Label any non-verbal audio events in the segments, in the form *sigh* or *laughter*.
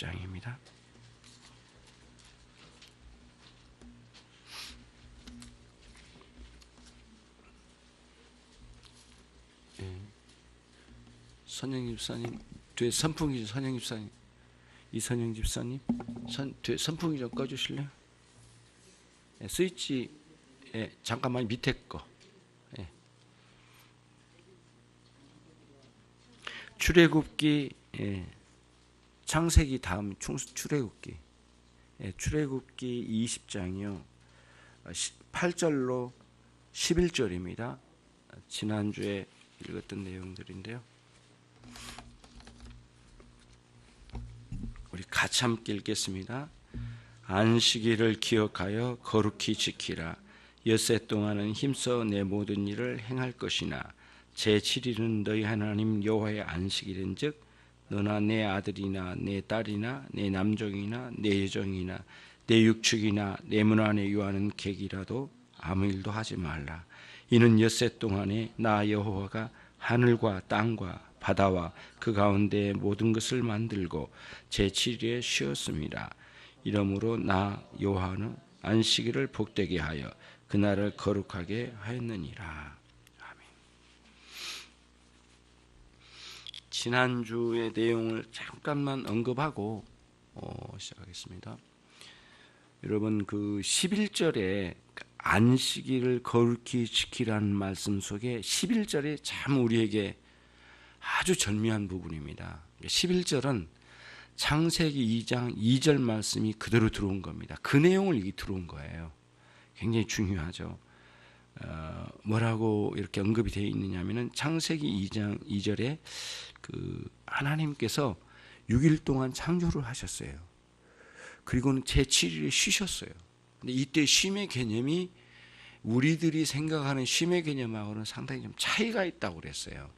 20장입니다. 예. 선영 집사님 뒤에 선풍기 선영 집사님 이선영 집사님 선 뒤에 선풍기 좀 꺼주실래요? 예, 스위치 예, 잠깐만 밑에 거 예. 출애굽기 예, 창세기 다음 충- 출애굽기 예, 출애굽기 20장이요 8절로 11절입니다. 지난주에 읽었던 내용들인데요. 우리 같이 함께 읽겠습니다. 안식일을 기억하여 거룩히 지키라. 엿새 동안은 힘써 내 모든 일을 행할 것이나 제 7일은 너희 하나님 여호와의 안식일인즉 너나 내 아들이나 내 딸이나 내 남종이나 내 여종이나 내 육축이나 내 문 안에 유하는 객이라도 아무 일도 하지 말라. 이는 엿새 동안에 나 여호와가 하늘과 땅과 바다와 그 가운데 모든 것을 만들고 제 7일에 쉬었습니다. 이러므로 나 여호와는 안식일을 복되게 하여 그날을 거룩하게 하였느니라. 아멘. 지난주의 내용을 잠깐만 언급하고 어, 시작하겠습니다. 여러분 그 11절에 안식일을 거룩히 지키라는 말씀 속에 11절이 참 우리에게 아주 절묘한 부분입니다. 11절은 창세기 2장 2절 말씀이 그대로 들어온 겁니다. 그 내용을 이게 들어온 거예요. 굉장히 중요하죠. 어, 뭐라고 이렇게 언급이 되어 있느냐면은 창세기 2장 2절에 그 하나님께서 6일 동안 창조를 하셨어요. 그리고는 제 7일에 쉬셨어요. 근데 이때 쉼의 개념이 우리들이 생각하는 쉼의 개념하고는 상당히 좀 차이가 있다고 그랬어요.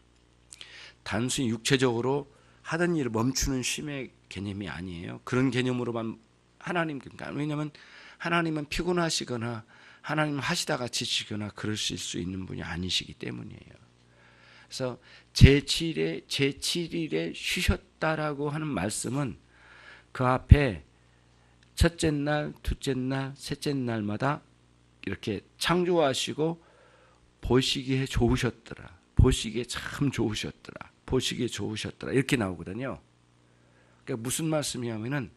단순히 육체적으로 하던 일을 멈추는 쉼의 개념이 아니에요. 그런 개념으로만 하나님 그러니까 왜냐하면 하나님은 피곤하시거나 하나님 하시다가 지치거나 그러실 수 있는 분이 아니시기 때문이에요. 그래서 제7일에 제7일에 쉬셨다라고 하는 말씀은 그 앞에 첫째 날, 둘째 날, 셋째 날마다 이렇게 창조하시고 보시기에 좋으셨더라. 보시기에 참 좋으셨더라. 보시기에 좋으셨더라. 이렇게 나오거든요. 그러니까 무슨 말씀이냐면은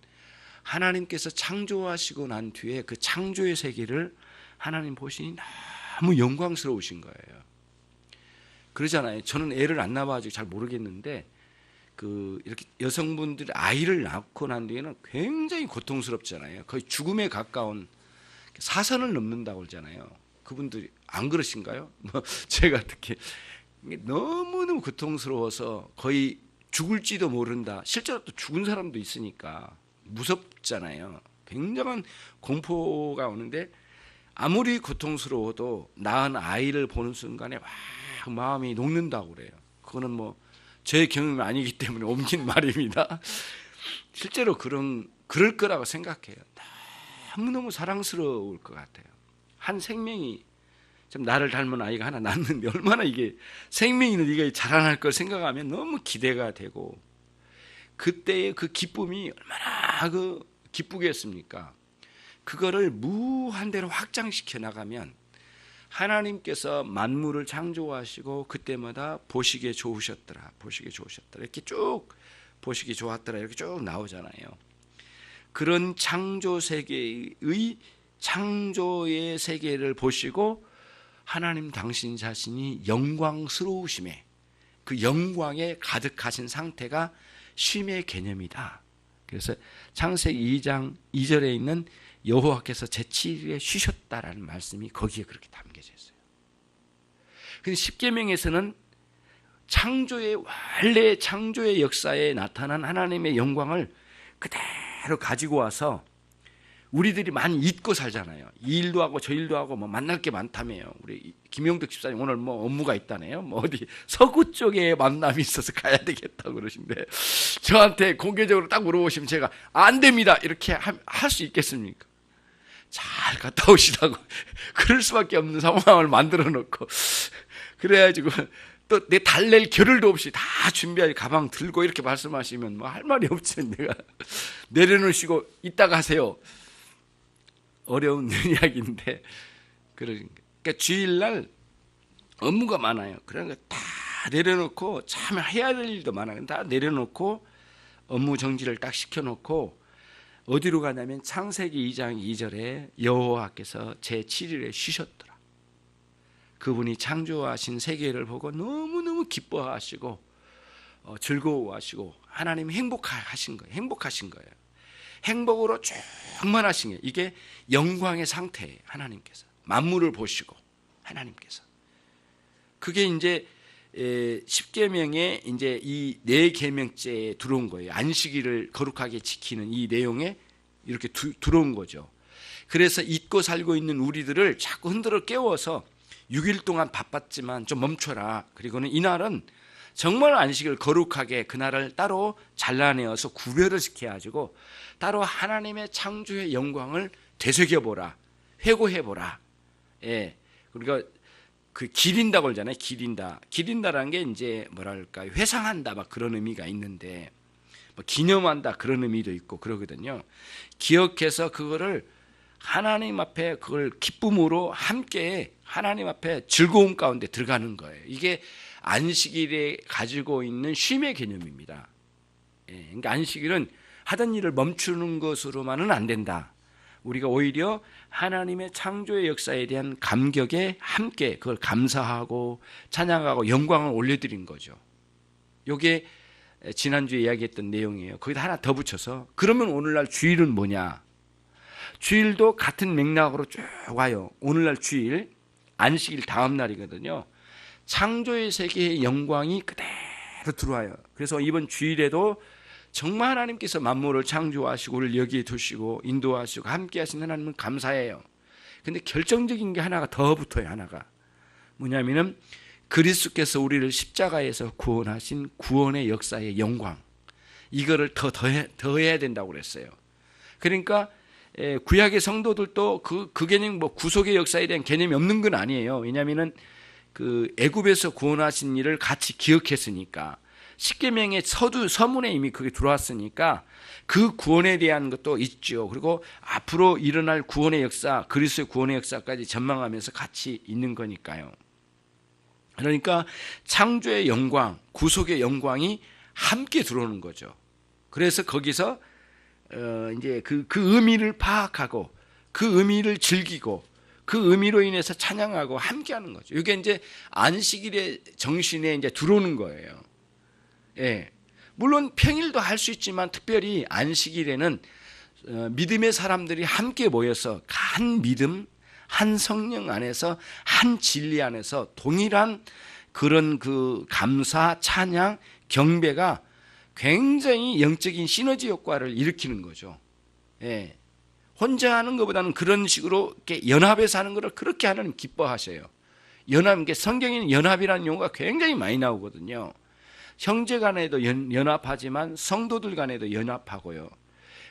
하나님께서 창조하시고 난 뒤에 그 창조의 세계를 하나님 보시니 너무 영광스러우신 거예요. 그러잖아요. 저는 애를 안 낳아가지고 잘 모르겠는데 그 이렇게 여성분들이 아이를 낳고 난 뒤에는 굉장히 고통스럽잖아요. 거의 죽음에 가까운 사선을 넘는다고 그러잖아요. 그분들이 안 그러신가요? *laughs* 뭐 제가 특히 너무너무 고통스러워서 거의 죽을지도 모른다. 실제로 또 죽은 사람도 있으니까 무섭잖아요. 굉장한 공포가 오는데 아무리 고통스러워도 낳은 아이를 보는 순간에 막 마음이 녹는다고 그래요. 그거는 뭐 제 경험이 아니기 때문에 옮긴 *laughs* 말입니다. 실제로 그런 그럴 거라고 생각해요. 너무너무 사랑스러울 것 같아요. 한 생명이 좀 나를 닮은 아이가 하나 낳는데 얼마나 이게 생명이 이게 자라날 걸 생각하면 너무 기대가 되고 그때의 그 기쁨이 얼마나 그 기쁘겠습니까? 그거를 무한대로 확장시켜 나가면 하나님께서 만물을 창조하시고 그때마다 보시기에 좋으셨더라. 보시기에 좋으셨더라. 이렇게 쭉 보시기 좋았더라. 이렇게 쭉 나오잖아요. 그런 창조 세계의 창조의 세계를 보시고 하나님 당신 자신이 영광스러우심에 그 영광에 가득하신 상태가 쉼의 개념이다. 그래서 창세기 2장 2절에 있는 여호와께서 제7일에 쉬셨다라는 말씀이 거기에 그렇게 담겨져 있어요. 근데 10계명에서는 창조의 원래 창조의 역사에 나타난 하나님의 영광을 그대로 가지고 와서 우리들이 많이 잊고 살잖아요. 이 일도 하고 저 일도 하고 뭐 만날 게 많다며요. 우리 김용덕 집사님 오늘 뭐 업무가 있다네요. 뭐 어디 *laughs* 서구 쪽에 만남이 있어서 가야 되겠다고 그러신데 저한테 공개적으로 딱 물어보시면 제가 안 됩니다. 이렇게 할 수 있겠습니까? 잘 갔다 오시라고 *laughs* 그럴 수밖에 없는 상황을 만들어 놓고 *laughs* 그래가지고 또 내 달랠 겨를도 없이 다 준비할 가방 들고 이렇게 말씀하시면 뭐 할 말이 없지 내가 내려놓으시고 이따가 하세요. 어려운 *laughs* 이야기인데 그러니까 주일날 업무가 많아요. 그러니까 다 내려놓고 참 해야 될 일도 많아요. 다 내려놓고 업무 정지를 딱 시켜놓고 어디로 가냐면 창세기 2장 2절에 여호와께서 제 7일에 쉬셨더라. 그분이 창조하신 세계를 보고 너무너무 기뻐하시고 어, 즐거워하시고 하나님 행복하신 거예요. 행복하신 거예요. 행복으로 충만하신 게 이게 영광의 상태예요. 하나님께서 만물을 보시고 하나님께서 그게 이제 십계명에 이제 이 네 계명죄에 들어온 거예요. 안식일을 거룩하게 지키는 이 내용에 이렇게 두, 들어온 거죠. 그래서 잊고 살고 있는 우리들을 자꾸 흔들어 깨워서 6일 동안 바빴지만 좀 멈춰라. 그리고는 이날은 정말 안식을 거룩하게 그날을 따로 잘라내어서 구별을 시켜가지고 따로 하나님의 창조의 영광을 되새겨보라. 회고해보라. 예. 그러니까 그 기린다고 그러잖아요. 기린다. 기린다라는 게 이제 뭐랄까 회상한다 막 그런 의미가 있는데 뭐 기념한다 그런 의미도 있고 그러거든요. 기억해서 그거를 하나님 앞에 그걸 기쁨으로 함께 하나님 앞에 즐거움 가운데 들어가는 거예요. 이게 안식일에 가지고 있는 쉼의 개념입니다. 예, 그러니까 안식일은 하던 일을 멈추는 것으로만은 안 된다. 우리가 오히려 하나님의 창조의 역사에 대한 감격에 함께 그걸 감사하고 찬양하고 영광을 올려드린 거죠. 요게 지난주에 이야기했던 내용이에요. 거기다 하나 더 붙여서 그러면 오늘날 주일은 뭐냐? 주일도 같은 맥락으로 쭉 와요. 오늘날 주일 안식일 다음 날이거든요. 창조의 세계의 영광이 그대로 들어와요. 그래서 이번 주일에도 정말 하나님께서 만물을 창조하시고 우리를 여기에 두시고 인도하시고 함께 하신 하나님은 감사해요. 근데 결정적인 게 하나가 더 붙어요. 하나가. 뭐냐면은 그리스도께서 우리를 십자가에서 구원하신 구원의 역사의 영광. 이거를 더 더해, 더해야 된다고 그랬어요. 그러니까 구약의 성도들도 그, 그 개념 뭐 구속의 역사에 대한 개념이 없는 건 아니에요. 왜냐하면은 그 애굽에서 구원하신 일을 같이 기억했으니까 십계명의 서두 서문에 이미 그게 들어왔으니까 그 구원에 대한 것도 있죠. 그리고 앞으로 일어날 구원의 역사, 그리스도의 구원의 역사까지 전망하면서 같이 있는 거니까요. 그러니까 창조의 영광, 구속의 영광이 함께 들어오는 거죠. 그래서 거기서 어 이제 그, 그 의미를 파악하고 그 의미를 즐기고 그 의미로 인해서 찬양하고 함께하는 거죠. 이게 이제 안식일의 정신에 이제 들어오는 거예요. 예. 물론 평일도 할 수 있지만 특별히 안식일에는 어, 믿음의 사람들이 함께 모여서 한 믿음, 한 성령 안에서 한 진리 안에서 동일한 그런 그 감사, 찬양, 경배가 굉장히 영적인 시너지 효과를 일으키는 거죠. 예. 혼자 하는 것보다는 그런 식으로 이렇게 연합해서 하는 것을 그렇게 하는 기뻐하셔요. 연합, 게 성경에는 연합이라는 용어가 굉장히 많이 나오거든요. 형제 간에도 연, 연합하지만 성도들 간에도 연합하고요.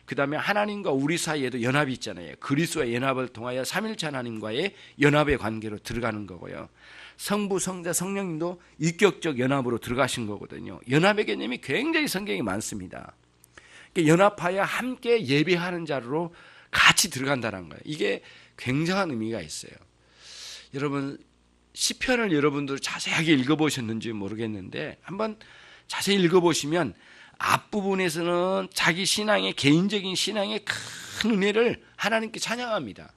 그 다음에 하나님과 우리 사이에도 연합이 있잖아요. 그리스도의 연합을 통하여 삼일체 하나님과의 연합의 관계로 들어가는 거고요. 성부, 성자, 성령님도 인격적 연합으로 들어가신 거거든요. 연합의 개념이 굉장히 성경이 많습니다. 연합하여 함께 예배하는 자로 같이 들어간다는 거예요. 이게 굉장한 의미가 있어요. 여러분 시편을 여러분들 자세하게 읽어보셨는지 모르겠는데 한번 자세히 읽어보시면 앞부분에서는 자기 신앙의 개인적인 신앙의 큰 은혜를 하나님께 찬양합니다.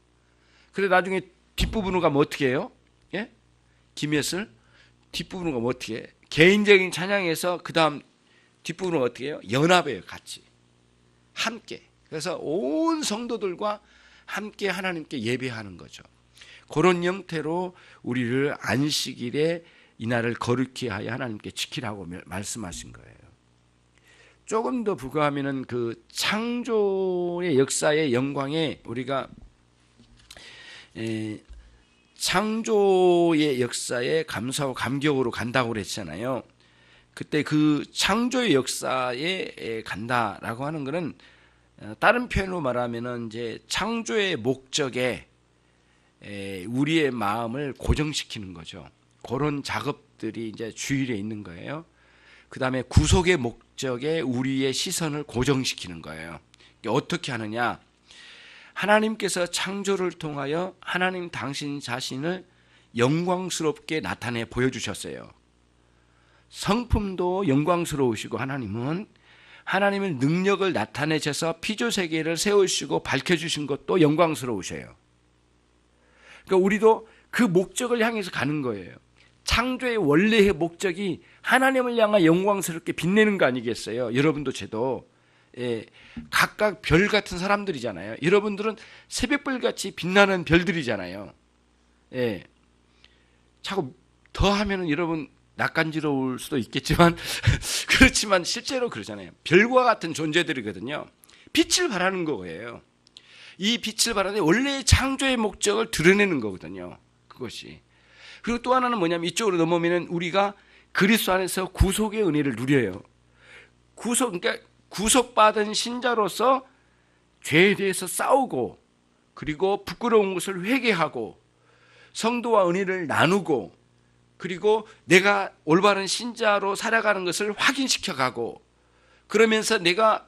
그래 나중에 뒷부분으로 가면 어떻게 해요? 예? 김예슬 뒷부분으로 가면 어떻게 해? 개인적인 찬양에서 그 다음 뒷부분은 어떻게 해요? 연합해요 같이 함께 그래서 온 성도들과 함께 하나님께 예배하는 거죠. 그런 형태로 우리를 안식일에 이날을 거룩히 하여 하나님께 지키라고 말씀하신 거예요. 조금 더 부가하면은 그 창조의 역사의 영광에 우리가 에, 창조의 역사에 감사하고 감격으로 간다고 그랬잖아요. 그때 그 창조의 역사에 간다라고 하는 것은 어, 다른 표현으로 말하면은 이제 창조의 목적에 우리의 마음을 고정시키는 거죠. 그런 작업들이 이제 주일에 있는 거예요. 그 다음에 구속의 목적에 우리의 시선을 고정시키는 거예요. 어떻게 하느냐? 하나님께서 창조를 통하여 하나님 당신 자신을 영광스럽게 나타내 보여주셨어요. 성품도 영광스러우시고 하나님은 하나님의 능력을 나타내셔서 피조 세계를 세우시고 밝혀주신 것도 영광스러우셔요. 그러니까 우리도 그 목적을 향해서 가는 거예요. 창조의 원래의 목적이 하나님을 향해 영광스럽게 빛내는 거 아니겠어요? 여러분도 저도 예, 각각 별 같은 사람들이잖아요. 여러분들은 새벽별 같이 빛나는 별들이잖아요. 예. 자꾸 더 하면은 여러분 낯간지러울 수도 있겠지만 *laughs* 그렇지만 실제로 그러잖아요. 별과 같은 존재들이거든요. 빛을 발하는 거예요. 이 빛을 발하는 원래의 창조의 목적을 드러내는 거거든요. 그것이. 그리고 또 하나는 뭐냐면 이쪽으로 넘어오면 우리가 그리스도 안에서 구속의 은혜를 누려요. 구속 그러니까 구속받은 신자로서 죄에 대해서 싸우고 그리고 부끄러운 것을 회개하고 성도와 은혜를 나누고 그리고 내가 올바른 신자로 살아가는 것을 확인시켜 가고 그러면서 내가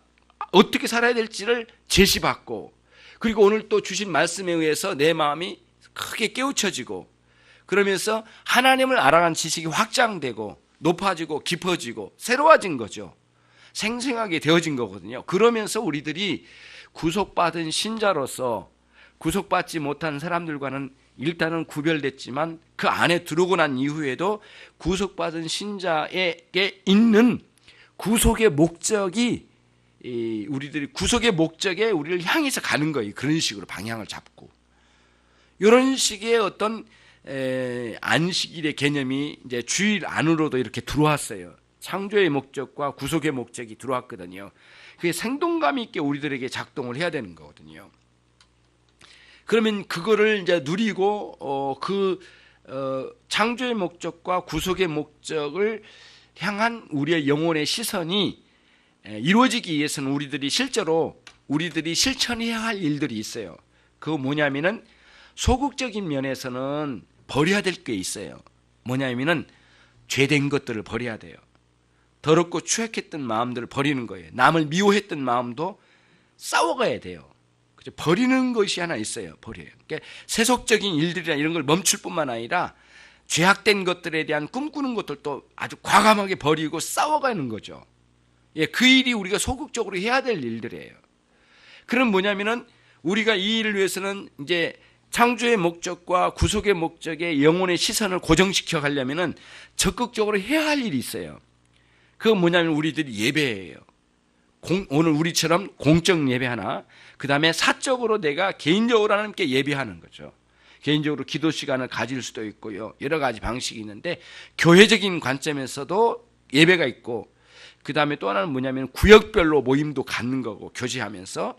어떻게 살아야 될지를 제시받고 그리고 오늘 또 주신 말씀에 의해서 내 마음이 크게 깨우쳐지고 그러면서 하나님을 알아간 지식이 확장되고 높아지고 깊어지고 새로워진 거죠. 생생하게 되어진 거거든요. 그러면서 우리들이 구속받은 신자로서 구속받지 못한 사람들과는 일단은 구별됐지만 그 안에 들어오고 난 이후에도 구속받은 신자에게 있는 구속의 목적이 우리들이 구속의 목적에 우리를 향해서 가는 거예요. 그런 식으로 방향을 잡고 이런 식의 어떤 안식일의 개념이 이제 주일 안으로도 이렇게 들어왔어요. 창조의 목적과 구속의 목적이 들어왔거든요. 그게 생동감 있게 우리들에게 작동을 해야 되는 거거든요. 그러면 그거를 이제 누리고 어, 그 어, 창조의 목적과 구속의 목적을 향한 우리의 영혼의 시선이 이루어지기 위해서는 우리들이 실제로 우리들이 실천해야 할 일들이 있어요. 그 뭐냐면은 소극적인 면에서는 버려야 될 게 있어요. 뭐냐면은 죄된 것들을 버려야 돼요. 더럽고 추악했던 마음들을 버리는 거예요. 남을 미워했던 마음도 싸워가야 돼요. 버리는 것이 하나 있어요. 버려요. 그러니까 세속적인 일들이나 이런 걸 멈출 뿐만 아니라 죄악된 것들에 대한 꿈꾸는 것들도 아주 과감하게 버리고 싸워가는 거죠. 예, 그 일이 우리가 소극적으로 해야 될 일들이에요. 그럼 뭐냐면은 우리가 이 일을 위해서는 이제 창조의 목적과 구속의 목적에 영혼의 시선을 고정시켜 가려면은 적극적으로 해야 할 일이 있어요. 그건 뭐냐면 우리들이 예배예요. 공, 오늘 우리처럼 공적 예배 하나, 그 다음에 사적으로 내가 개인적으로 하나님께 예배하는 거죠. 개인적으로 기도 시간을 가질 수도 있고요. 여러 가지 방식이 있는데, 교회적인 관점에서도 예배가 있고, 그 다음에 또 하나는 뭐냐면 구역별로 모임도 갖는 거고, 교제하면서.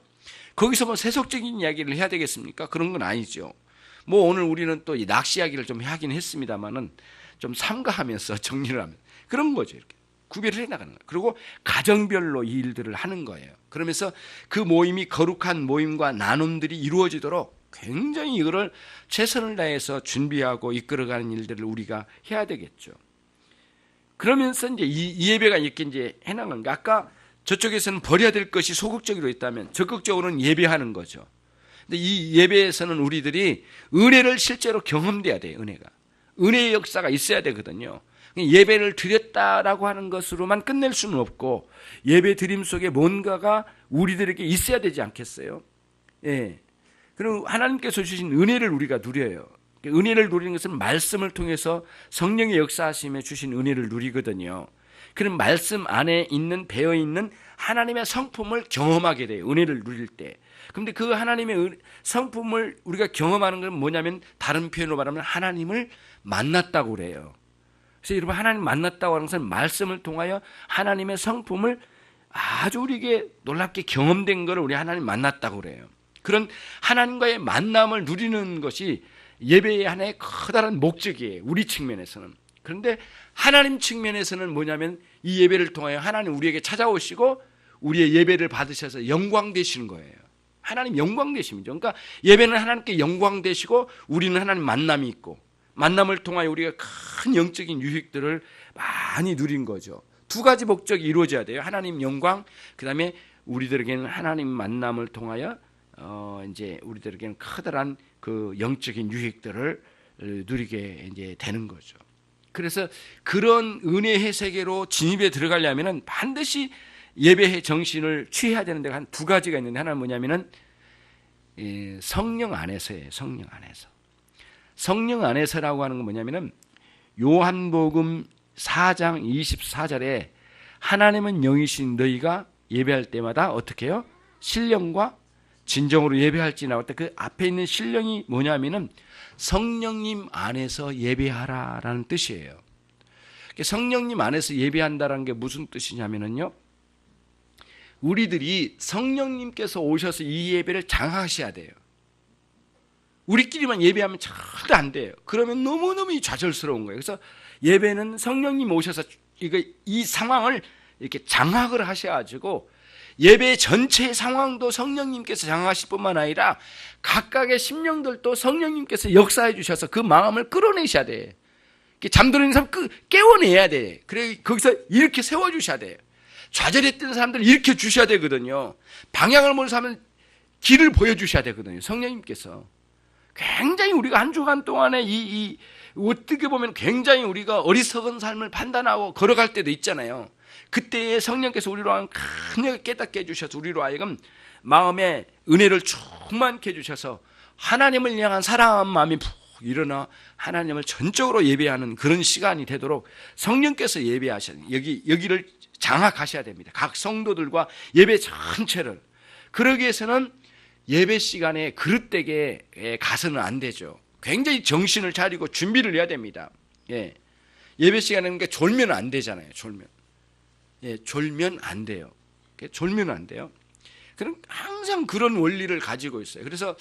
거기서 뭐 세속적인 이야기를 해야 되겠습니까? 그런 건 아니죠. 뭐 오늘 우리는 또 이 낚시 이야기를 좀 하긴 했습니다만은 좀 삼가하면서 *laughs* 정리를 하면 그런 거죠. 이렇게. 구별을 해 나가는 거예요. 그리고 가정별로 이 일들을 하는 거예요. 그러면서 그 모임이 거룩한 모임과 나눔들이 이루어지도록 굉장히 이거를 최선을 다해서 준비하고 이끌어가는 일들을 우리가 해야 되겠죠. 그러면서 이제 이 예배가 이렇게 이제 해나가는 거. 아까 저쪽에서는 버려야 될 것이 소극적으로 있다면 적극적으로는 예배하는 거죠. 근데 이 예배에서는 우리들이 은혜를 실제로 경험돼야 돼요. 은혜가 은혜의 역사가 있어야 되거든요. 예배를 드렸다라고 하는 것으로만 끝낼 수는 없고 예배 드림 속에 뭔가가 우리들에게 있어야 되지 않겠어요? 예. 그럼 하나님께서 주신 은혜를 우리가 누려요. 은혜를 누리는 것은 말씀을 통해서 성령의 역사하심에 주신 은혜를 누리거든요. 그런 말씀 안에 있는 배어 있는 하나님의 성품을 경험하게 돼요. 은혜를 누릴 때. 그런데 그 하나님의 성품을 우리가 경험하는 건 뭐냐면 다른 표현으로 말하면 하나님을 만났다고 그래요. 그래서 여러분 하나님 만났다고 하는 것은 말씀을 통하여 하나님의 성품을 아주 우리에게 놀랍게 경험된 것을 우리 하나님 만났다고 그래요. 그런 하나님과의 만남을 누리는 것이 예배의 하나의 커다란 목적이에요. 우리 측면에서는. 그런데 하나님 측면에서는 뭐냐면 이 예배를 통하여 하나님 우리에게 찾아오시고 우리의 예배를 받으셔서 영광 되시는 거예요. 하나님 영광 되심이죠. 그러니까 예배는 하나님께 영광 되시고 우리는 하나님 만남이 있고 만남을 통하여 우리가 큰 영적인 유익들을 많이 누린 거죠. 두 가지 목적이 이루어져야 돼요. 하나님 영광, 그 다음에 우리들에게는 하나님 만남을 통하여 어 이제 우리들에게는 커다란 그 영적인 유익들을 누리게 이제 되는 거죠. 그래서 그런 은혜의 세계로 진입에 들어가려면은 반드시 예배의 정신을 취해야 되는 데가 한두 가지가 있는데 하나는 뭐냐면은 예, 성령 안에서예요. 성령 안에서. 성령 안에서라고 하는 건 뭐냐면은 요한복음 4장 24절에 하나님은 영이신 너희가 예배할 때마다 어떻게 해요? 신령과 진정으로 예배할지 나올 때 그 앞에 있는 신령이 뭐냐면은 성령님 안에서 예배하라라는 뜻이에요. 성령님 안에서 예배한다라는 게 무슨 뜻이냐면은요. 우리들이 성령님께서 오셔서 이 예배를 장하셔야 돼요. 우리끼리만 예배하면 절대 안 돼요. 그러면 너무너무 좌절스러운 거예요. 그래서 예배는 성령님 오셔서 이 상황을 이렇게 장악을 하셔가지고 예배 전체 상황도 성령님께서 장악하실 뿐만 아니라 각각의 심령들도 성령님께서 역사해 주셔서 그 마음을 끌어내셔야 돼. 잠들어 사람 깨워내야 돼. 그래 거기서 이렇게 세워 주셔야 돼. 좌절했던 사람들 일으켜 주셔야 되거든요. 방향을 사람은 길을 보여 주셔야 되거든요. 성령님께서. 굉장히 우리가 한 주간 동안에 이, 이 어떻게 보면 굉장히 우리가 어리석은 삶을 판단하고 걸어갈 때도 있잖아요. 그때에 성령께서 우리로 하여금 크게 깨닫게 해주셔서 우리로 하여금 마음에 은혜를 충만케 해주셔서 하나님을 향한 사랑한 마음이 푹 일어나 하나님을 전적으로 예배하는 그런 시간이 되도록 성령께서 예배하셔야 여기 여기를 장악하셔야 됩니다. 각 성도들과 예배 전체를 그러기 위해서는 예배 시간에 그릇되게 가서는 안 되죠. 굉장히 정신을 차리고 준비를 해야 됩니다. 예. 예배 시간에 게 졸면 안 되잖아요. 졸면. 예, 졸면 안 돼요. 졸면 안 돼요. 그럼 항상 그런 원리를 가지고 있어요. 그래서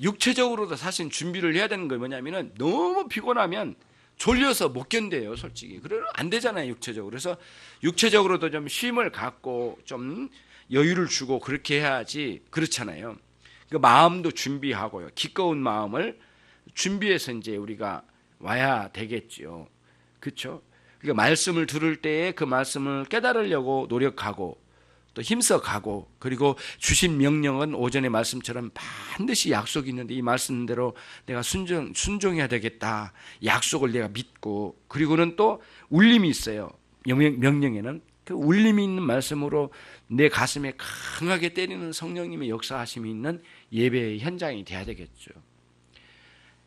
육체적으로도 사실 준비를 해야 되는 거 뭐냐면은 너무 피곤하면 졸려서 못 견뎌요, 솔직히. 그래도 안 되잖아요, 육체적으로. 그래서 육체적으로도 좀 쉼을 갖고 좀 여유를 주고 그렇게 해야지 그렇잖아요. 그 마음도 준비하고요. 기꺼운 마음을 준비해서 이제 우리가 와야 되겠지요. 그렇죠? 그러니까 말씀을 들을 때에 그 말씀을 깨달으려고 노력하고 또 힘써 가고 그리고 주신 명령은 오전의 말씀처럼 반드시 약속이 있는데 이 말씀대로 내가 순종 순종해야 되겠다. 약속을 내가 믿고 그리고는 또 울림이 있어요. 명령, 명령에는 그 울림이 있는 말씀으로 내 가슴에 강하게 때리는 성령님의 역사하심이 있는 예배의 현장이 돼야 되겠죠.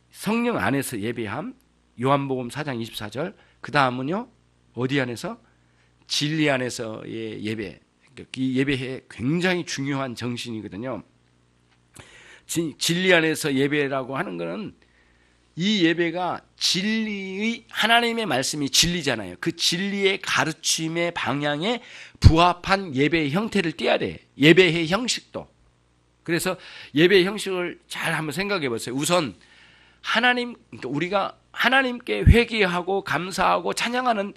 성령 안에서 예배함 요한복음 4장 24절 그 다음은요 어디 안에서 진리 안에서의 예배 이 예배에 굉장히 중요한 정신이거든요. 진리 안에서 예배라고 하는 것은 이 예배가 진리의 하나님의 말씀이 진리잖아요. 그 진리의 가르침의 방향에 부합한 예배의 형태를 띠야 돼. 예배의 형식도. 그래서 예배의 형식을 잘 한번 생각해 보세요. 우선 하나님 그러니까 우리가 하나님께 회개하고 감사하고 찬양하는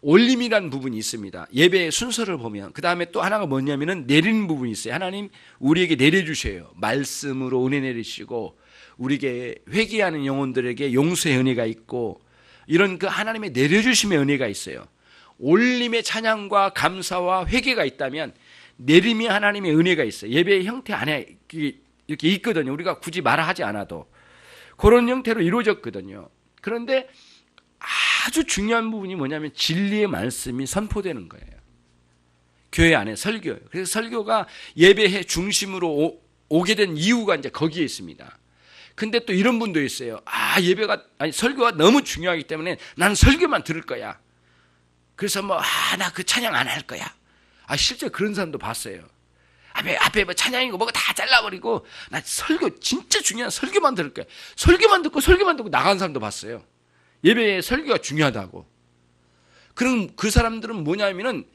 올림이란 부분이 있습니다. 예배의 순서를 보면 그 다음에 또 하나가 뭐냐면은 내리는 부분이 있어요. 하나님 우리에게 내려주셔요. 말씀으로 은혜 내리시고 우리에게 회개하는 영혼들에게 용서의 은혜가 있고 이런 그 하나님의 내려주심의 은혜가 있어요. 올림의 찬양과 감사와 회개가 있다면 내림이 하나님의 은혜가 있어요. 예배의 형태 안에 이렇게 있거든요. 우리가 굳이 말하지 않아도 그런 형태로 이루어졌거든요. 그런데 아주 중요한 부분이 뭐냐면 진리의 말씀이 선포되는 거예요. 교회 안에 설교예요. 그래서 설교가 예배의 중심으로 오, 게된 이유가 이제 거기에 있습니다. 근데 또 이런 분도 있어요. 아, 예배가, 아니, 설교가 너무 중요하기 때문에 난 설교만 들을 거야. 그래서 뭐, 아, 나 그 찬양 안 할 거야. 아, 실제 그런 사람도 봤어요. 앞에, 앞에 뭐 찬양이고 뭐가 다 잘라버리고, 나 설교, 진짜 중요한 설교만 들을 거야. 설교만 듣고 설교만 듣고 나간 사람도 봤어요. 예배의 설교가 중요하다고. 그럼 그 사람들은 뭐냐면은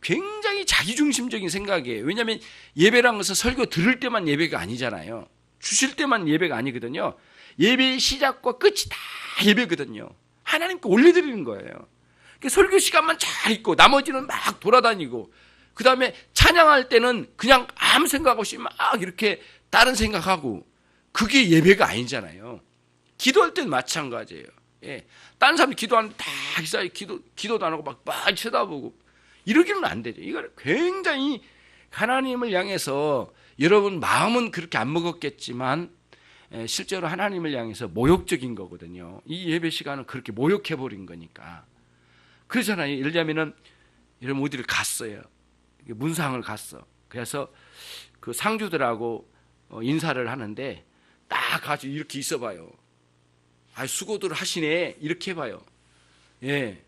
굉장히 자기중심적인 생각이에요. 왜냐하면 예배란 것은 설교 들을 때만 예배가 아니잖아요. 주실 때만 예배가 아니거든요. 예배의 시작과 끝이 다 예배거든요. 하나님께 올려드리는 거예요. 그러니까 설교 시간만 잘 있고 나머지는 막 돌아다니고 그 다음에 찬양할 때는 그냥 아무 생각 없이 막 이렇게 다른 생각하고 그게 예배가 아니잖아요. 기도할 때는 마찬가지예요. 예. 다른 사람이 기도하는데 다 기사 기도, 기도도 안 하고 막, 막 쳐다보고 이러기는 안 되죠. 이거 굉장히 하나님을 향해서 여러분 마음은 그렇게 안 먹었겠지만 에, 실제로 하나님을 향해서 모욕적인 거거든요. 이 예배 시간은 그렇게 모욕해 버린 거니까. 그러잖아요. 예를 들자면은 여러분 어디를 갔어요. 문상을 갔어. 그래서 그 상주들하고 어, 인사를 하는데 딱 가지고 이렇게 있어 봐요. 아 수고들 하시네 이렇게 해 봐요. 예.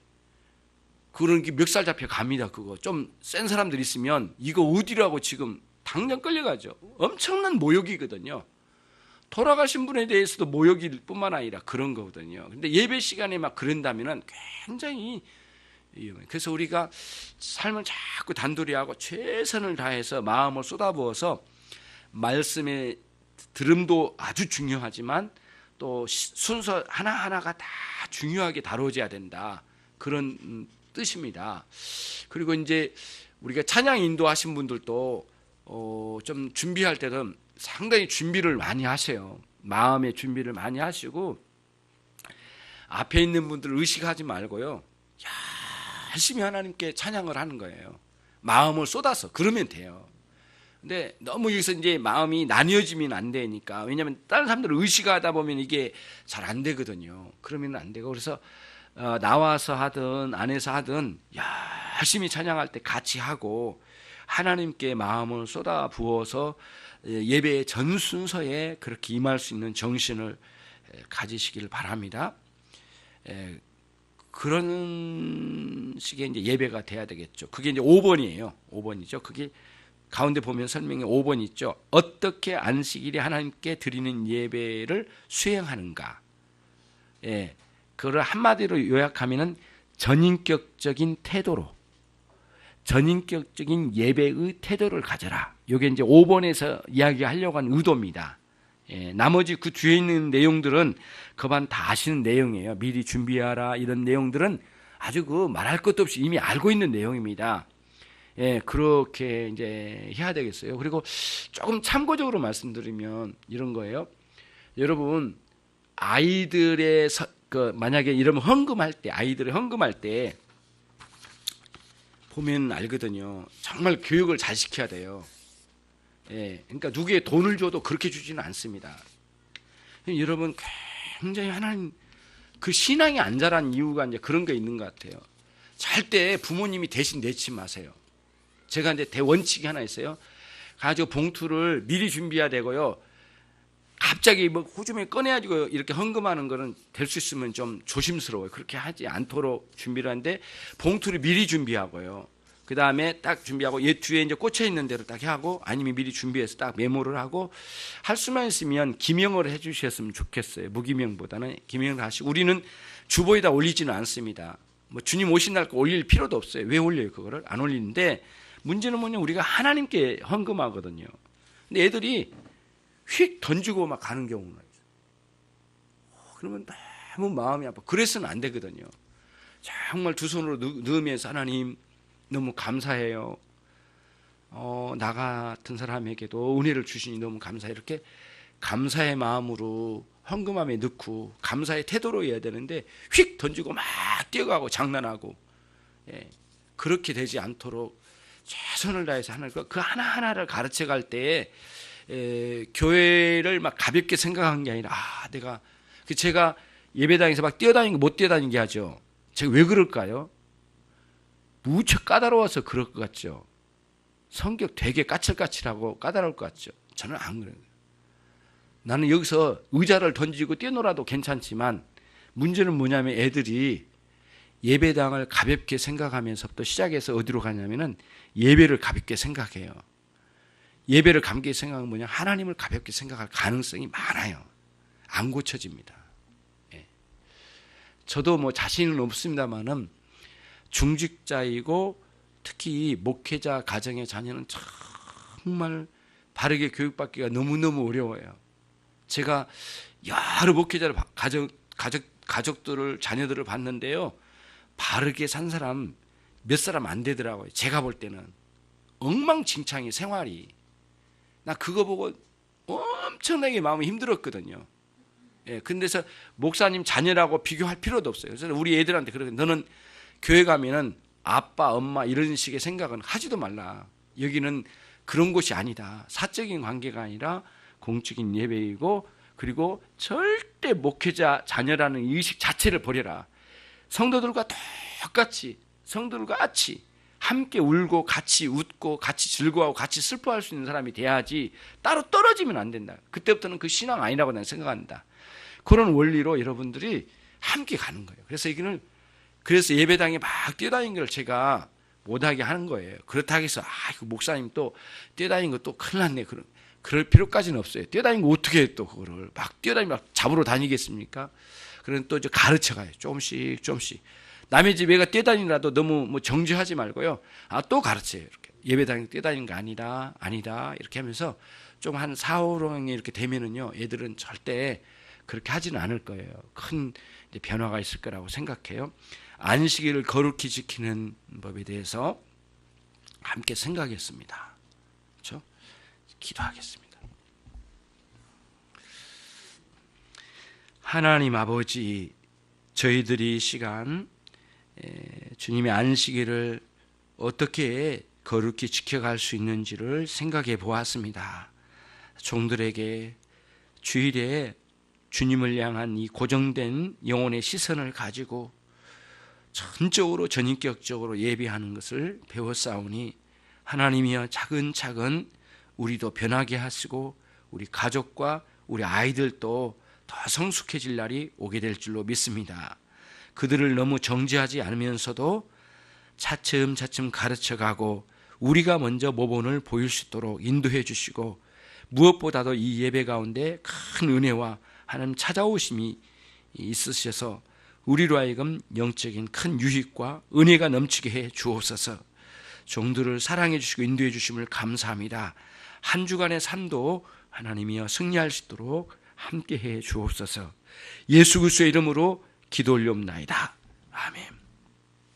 그런 게 멱살 잡혀 갑니다. 그거 좀 센 사람들 있으면 이거 어디라고 지금 당장 끌려가죠. 엄청난 모욕이거든요. 돌아가신 분에 대해서도 모욕일 뿐만 아니라 그런 거거든요. 근데 예배 시간에 막 그런다면은 굉장히 위험해요. 그래서 우리가 삶을 자꾸 단둘이 하고 최선을 다해서 마음을 쏟아부어서 말씀의 들음도 아주 중요하지만 또 시- 순서 하나하나가 다 중요하게 다뤄져야 된다. 그런 음, 뜻입니다. 그리고 이제 우리가 찬양 인도하신 분들도 어, 좀 준비할 때는 상당히 준비를 많이 하세요. 마음의 준비를 많이 하시고 앞에 있는 분들 의식하지 말고요. 열심히 하나님께 찬양을 하는 거예요. 마음을 쏟아서 그러면 돼요. 근데 너무 여기서 이제 마음이 나뉘어지면 안 되니까 왜냐하면 다른 사람들 의식하다 보면 이게 잘 안 되거든요. 그러면 안 되고 그래서 어, 나와서 하든 안에서 하든 열심히 찬양할 때 같이 하고 하나님께 마음을 쏟아 부어서 예, 예배의 전 순서에 그렇게 임할 수 있는 정신을 에, 가지시기를 바랍니다. 에, 그런 식의 이제 예배가 돼야 되겠죠. 그게 이제 5번이에요. 5번이죠. 그게 가운데 보면 설명에 5번 있죠. 어떻게 안식일에 하나님께 드리는 예배를 수행하는가. 예. 그걸 한마디로 요약하면은 전인격적인 태도로 전인격적인 예배의 태도를 가져라. 이게 이제 5번에서 이야기하려고 한 의도입니다. 예, 나머지 그 뒤에 있는 내용들은 그반 다 아시는 내용이에요. 미리 준비하라 이런 내용들은 아주 그 말할 것도 없이 이미 알고 있는 내용입니다. 예, 그렇게 이제 해야 되겠어요. 그리고 조금 참고적으로 말씀드리면 이런 거예요. 여러분 아이들의 서, 그 만약에 이러면 헌금할 때 아이들의 헌금할 때 보면 알거든요. 정말 교육을 잘 시켜야 돼요. 예, 그러니까 누구의 돈을 줘도 그렇게 주지는 않습니다. 여러분 굉장히 하나님 그 신앙이 안 자란 이유가 이제 그런 게 있는 것 같아요. 잘 때 부모님이 대신 내지 마세요. 제가 이제 대원칙이 하나 있어요. 가지고 봉투를 미리 준비해야 되고요. 갑자기 뭐 호주머니 꺼내가지고 이렇게 헌금하는 거는 될 수 있으면 좀 조심스러워요. 그렇게 하지 않도록 준비를 하는데 봉투를 미리 준비하고요. 그 다음에 딱 준비하고 얘 뒤에 이제 꽂혀 있는 대로 딱 하고 아니면 미리 준비해서 딱 메모를 하고 할 수만 있으면 기명을 해주셨으면 좋겠어요. 무기명보다는 기명을 하시고 우리는 주보에다 올리지는 않습니다. 뭐 주님 오신 날 거 올릴 필요도 없어요. 왜 올려요 그거를 안 올리는데 문제는 뭐냐 우리가 하나님께 헌금하거든요. 근데 애들이 휙 던지고 막 가는 경우가 있어요. 어, 그러면 너무 마음이 아파. 그래서는 안 되거든요. 정말 두 손으로 넣- 넣으면서 하나님 너무 감사해요. 어, 나 같은 사람에게도 은혜를 주시니 너무 감사해. 이렇게 감사의 마음으로 헌금함에 넣고 감사의 태도로 해야 되는데 휙 던지고 막 뛰어가고 장난하고 예, 그렇게 되지 않도록 최선을 다해서 하는 거그 하나하나를 가르쳐 갈 때에 에, 교회를 막 가볍게 생각한 게 아니라 아 내가 그 제가 예배당에서 막 뛰어다니는 거못 뛰어다니게 하죠. 제가 왜 그럴까요? 무척 까다로워서 그럴 것 같죠. 성격 되게 까칠까칠하고 까다로울 것 같죠. 저는 안 그래요. 나는 여기서 의자를 던지고 뛰어놀아도 괜찮지만 문제는 뭐냐면 애들이 예배당을 가볍게 생각하면서부터 시작해서 어디로 가냐면은 예배를 가볍게 생각해요. 예배를 가볍게 생각하면 뭐냐 하나님을 가볍게 생각할 가능성이 많아요. 안 고쳐집니다. 예. 저도 뭐 자신은 없습니다만은 중직자이고 특히 목회자 가정의 자녀는 정말 바르게 교육받기가 너무너무 어려워요. 제가 여러 목회자를 봐- 가족 가족 가족들을 자녀들을 봤는데요. 바르게 산 사람 몇 사람 안 되더라고요. 제가 볼 때는 엉망진창이 생활이 나 그거 보고 엄청나게 마음이 힘들었거든요. 예, 근데서 목사님 자녀라고 비교할 필요도 없어요. 그래서 우리 애들한테 그러게 너는 교회 가면은 아빠, 엄마 이런 식의 생각은 하지도 말라. 여기는 그런 곳이 아니다. 사적인 관계가 아니라 공적인 예배이고 그리고 절대 목회자 자녀라는 의식 자체를 버려라. 성도들과 똑같이 성도들과 같이 함께 울고 같이 웃고 같이 즐거워하고 같이 슬퍼할 수 있는 사람이 돼야지 따로 떨어지면 안 된다. 그때부터는 그 신앙 아니라고 나는 생각한다. 그런 원리로 여러분들이 함께 가는 거예요. 그래서 이거는 그래서 예배당에 막 뛰어다니는 걸 제가 못하게 하는 거예요. 그렇다고 해서 아, 그 목사님 또 뛰어다니는 거또 큰일 났네. 그런 그럴 필요까지는 없어요. 뛰어다니는 거 어떻게 해, 또 그거를 막 뛰어다니면 막 잡으러 다니겠습니까? 그런 또 이제 가르쳐 가요. 조금씩 조금씩. 남의 집에 가 뛰어다니라도 너무 뭐 정죄하지 말고요. 아, 또 가르쳐요. 이렇게. 예배당에 뛰어다니는 거 아니다, 아니다. 이렇게 하면서 좀 한 4, 5령에 이렇게 되면은요, 애들은 절대 그렇게 하지는 않을 거예요. 큰 변화가 있을 거라고 생각해요. 안식일을 거룩히 지키는 법에 대해서 함께 생각했습니다. 그렇죠? 기도하겠습니다. 하나님 아버지, 저희들이 이 시간 주님의 안식일을 어떻게 거룩히 지켜갈 수 있는지를 생각해 보았습니다. 종들에게 주일에 주님을 향한 이 고정된 영혼의 시선을 가지고 전적으로 전인격적으로 예배하는 것을 배웠사오니 하나님이여 차근차근 우리도 변하게 하시고 우리 가족과 우리 아이들도 더 성숙해질 날이 오게 될 줄로 믿습니다. 그들을 너무 정죄하지 않으면서도 차츰차츰 가르쳐 가고 우리가 먼저 모본을 보일 수 있도록 인도해 주시고 무엇보다도 이 예배 가운데 큰 은혜와 하나님 찾아오심이 있으셔서 우리로 하여금 영적인 큰 유익과 은혜가 넘치게 해 주옵소서. 종들을 사랑해 주시고 인도해 주심을 감사합니다. 한 주간의 삶도 하나님이여 승리할 수 있도록 함께 해 주옵소서. 예수 그리스도의 이름으로 기도 올려옵나이다. 아멘.